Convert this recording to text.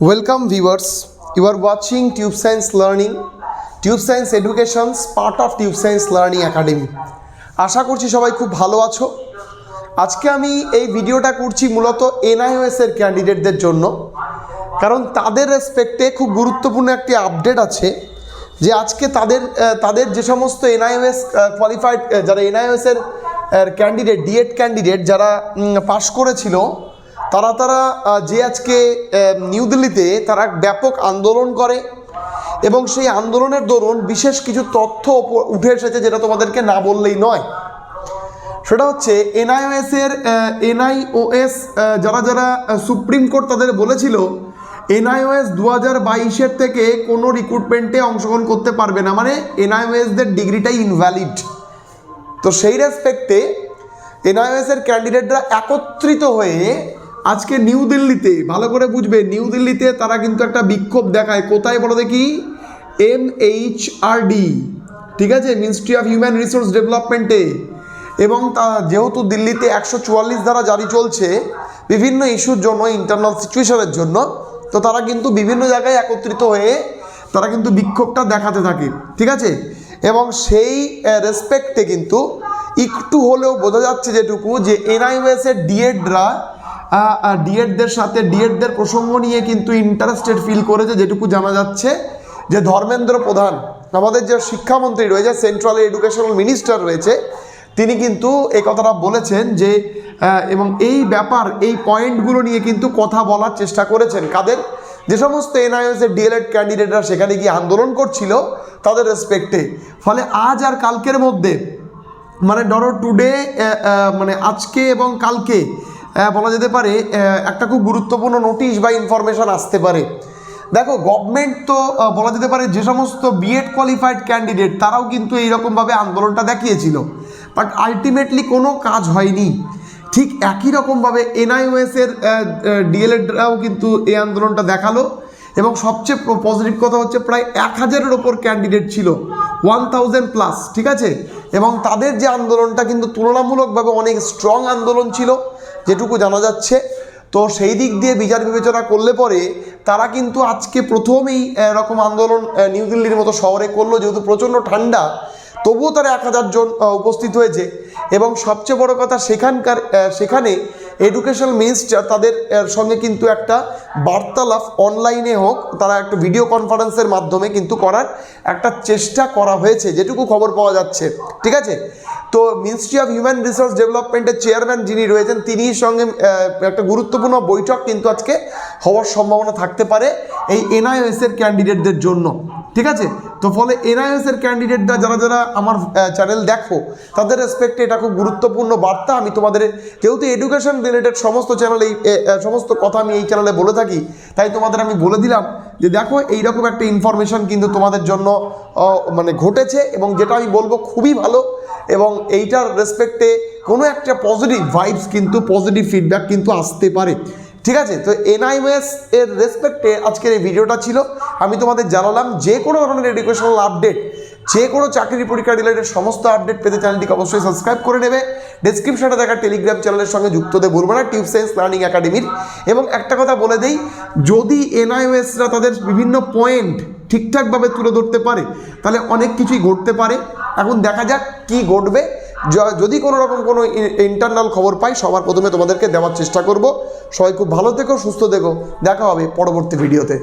Welcome, viewers. You are watching Tube Science Learning. Tube Science Education's part of Tube Science Learning Academy. আশা করছি সবাই খুব ভালো আছো আজকে আমি এই ভিডিওটা করছি মূলত এনআইওএস এর ক্যান্ডিডেটদের জন্য কারণ তাদের রেসপেক্টে খুব গুরুত্বপূর্ণ একটি আপডেট আছে যে আজকে তাদের তাদের যে সমস্ত এনআইওএস কোয়ালিফাইড যারা এনআইওএস এর ক্যান্ডিডেট ডিএড ক্যান্ডিডেট যারা পাশ করেছিল তারা তারা যে আজকে নিউ দিল্লিতে তারা ব্যাপক আন্দোলন করে এবং সেই আন্দোলনের দরুন বিশেষ কিছু তথ্য উঠে এসেছে যেটা তোমাদেরকে না বললেই নয়। সেটা হচ্ছে এনআইওএস এর এনআইওএস যারা যারা সুপ্রিম কোর্ট তাদের বলেছিল, এনআইওএস দু হাজার বাইশের থেকে কোনো রিক্রুটমেন্টে অংশগ্রহণ করতে পারবে না। মানে এনআইওএসদের ডিগ্রিটাই ইনভ্যালিড তো সেই রেসপেক্টে এনআইএস এর ক্যান্ডিডেটরা একত্রিত হয়ে আজকে নিউ দিল্লিতে, ভালো করে বুঝবে, নিউ দিল্লিতে তারা কিন্তু একটা বিক্ষোভ দেখায়। কোথায় বলো দেখি? এম এইচ আর ডি ঠিক আছে? মিনিস্ট্রি অফ হিউম্যান রিসোর্স ডেভেলপমেন্টে এবং তা যেহেতু দিল্লিতে একশো চুয়াল্লিশ ধারা জারি চলছে, বিভিন্ন ইস্যুর জন্য ইন্টারনাল সিচুয়েশনের জন্য, তো তারা কিন্তু বিভিন্ন জায়গায় একত্রিত হয়ে তারা কিন্তু বিক্ষোভটা দেখাতে থাকে, ঠিক আছে? এবং সেই রেসপেক্টে কিন্তু একটু হলেও বোঝা যাচ্ছে যেটুকু, যে এনআইওএস এর ডিএডরা ডিএডদের সাথে ডিএডদের প্রসঙ্গ নিয়ে কিন্তু ইন্টারেস্টেড ফিল করেছে, যেটুকু জানা যাচ্ছে, যে ধর্মেন্দ্র প্রধান, আমাদের যে শিক্ষামন্ত্রী রয়েছে সেন্ট্রাল এডুকেশনাল মিনিস্টার রয়েছে, তিনি কিন্তু এই কথাটা বলেছেন যে এবং এই ব্যাপার, এই পয়েন্টগুলো নিয়ে কিন্তু কথা বলার চেষ্টা করেছেন। কাদের? যে সমস্ত এনআইএস এর ডিএলএড ক্যান্ডিডেটরা সেখানে গিয়ে আন্দোলন করছিল, তাদের রেসপেক্টে ফলে আজ আর কালকের মধ্যে মানে ধরো টুডে মানে আজকে এবং কালকে বলা যেতে পারে একটা খুব গুরুত্বপূর্ণ নোটিশ বা ইনফরমেশন আসতে পারে। দেখো গভর্নমেন্ট তো বলা যেতে পারে যে সমস্ত বিএড কোয়ালিফাইড ক্যান্ডিডেট তারাও কিন্তু এইরকমভাবে আন্দোলনটা দেখিয়েছিল। বাট আলটিমেটলি কোনো কাজ হয়নি। ঠিক একই রকমভাবে এনআইওএস এর ডিএলএডরাও কিন্তু এই আন্দোলনটা দেখাল। এবং সবচেয়ে পজিটিভ কথা হচ্ছে প্রায় এক হাজারের ওপর ক্যান্ডিডেট ছিল। ওয়ান থাউজেন্ড প্লাস ঠিক আছে? এবং তাদের যে আন্দোলনটা কিন্তু তুলনামূলকভাবে অনেক স্ট্রং আন্দোলন ছিল, যেটুকু জানা যাচ্ছে। তো সেই দিক দিয়ে বিচার বিবেচনা করলে পরে তারা কিন্তু আজকে প্রথমেই এরকম আন্দোলন নিউ দিল্লির মতো শহরে করল, যেহেতু প্রচণ্ড ঠান্ডা, তবুও তারা এক হাজার জন উপস্থিত হয়েছে। এবং সবচেয়ে বড় কথা সেখানকার সেখানে এডুকেশনাল মিনিস্টার তাদের সঙ্গে কিন্তু একটা বার্তালাপ অনলাইনে হোক, তারা একটা ভিডিও কনফারেন্সের মাধ্যমে কিন্তু করার একটা চেষ্টা করা হয়েছে, যেটুকু খবর পাওয়া যাচ্ছে, ঠিক আছে? তো মিনিস্ট্রি অফ হিউম্যান রিসোর্স ডেভেলপমেন্টের চেয়ারম্যান যিনি রয়েছেন, তিনির সঙ্গে একটা গুরুত্বপূর্ণ বৈঠক কিন্তু আজকে হওয়ার সম্ভাবনা থাকতে পারে এই এনআইএসের ক্যান্ডিডেটদের জন্য, ঠিক আছে? তো ফলে এনআইএসের ক্যান্ডিডেটরা যারা যারা আমার চ্যানেল দেখো, তাদের রেসপেক্টে এটা খুব গুরুত্বপূর্ণ বার্তা। আমি তোমাদের, যেহেতু এডুকেশন রিলেটেড সমস্ত চ্যানেলে এই সমস্ত কথা আমি এই চ্যানেলে বলে থাকি, তাই তোমাদের আমি বলে দিলাম যে দেখো, এইরকম একটা ইনফরমেশন কিন্তু তোমাদের জন্য মানে ঘটেছে এবং যেটা আমি বলব খুবই ভালো এবং এইটার রেসপেক্টে কোনো একটা পজিটিভ ভাইবস কিন্তু পজিটিভ ফিডব্যাক কিন্তু আসতে পারে। ঠিক আছে? তো এনআইএস এর রেসপেক্টে আজকের এই ভিডিওটা ছিল। আমি তোমাদের জানালাম যে কোনো ধরনের এডুকেশনাল আপডেট যে কোনো চাকরি পরীক্ষা রিলেটেড সমস্ত আপডেট পেতে চ্যানেলটিকে অবশ্যই সাবস্ক্রাইব করে নেবে। ডেসক্রিপশনে দেখা টেলিগ্রাম চ্যানেলের সঙ্গে যুক্ত হতে ভুলবো না টিউব সায়েন্স লার্নিং একাডেমির এবং একটা কথা বলে দেই, যদি এনআইওএসরা তাদের বিভিন্ন পয়েন্ট ঠিকঠাকভাবে তুলে ধরতে পারে, তাহলে অনেক কিছুই ঘটতে পারে। এখন দেখা যাক কি ঘটবে। যদি কোনো রকম কোনো ইন্টারনাল খবর পাই, সবার প্রথমে তোমাদেরকে দেওয়ার চেষ্টা করব। সবাই খুব ভালো থেকো, সুস্থ থেকো। দেখা হবে পরবর্তী ভিডিওতে।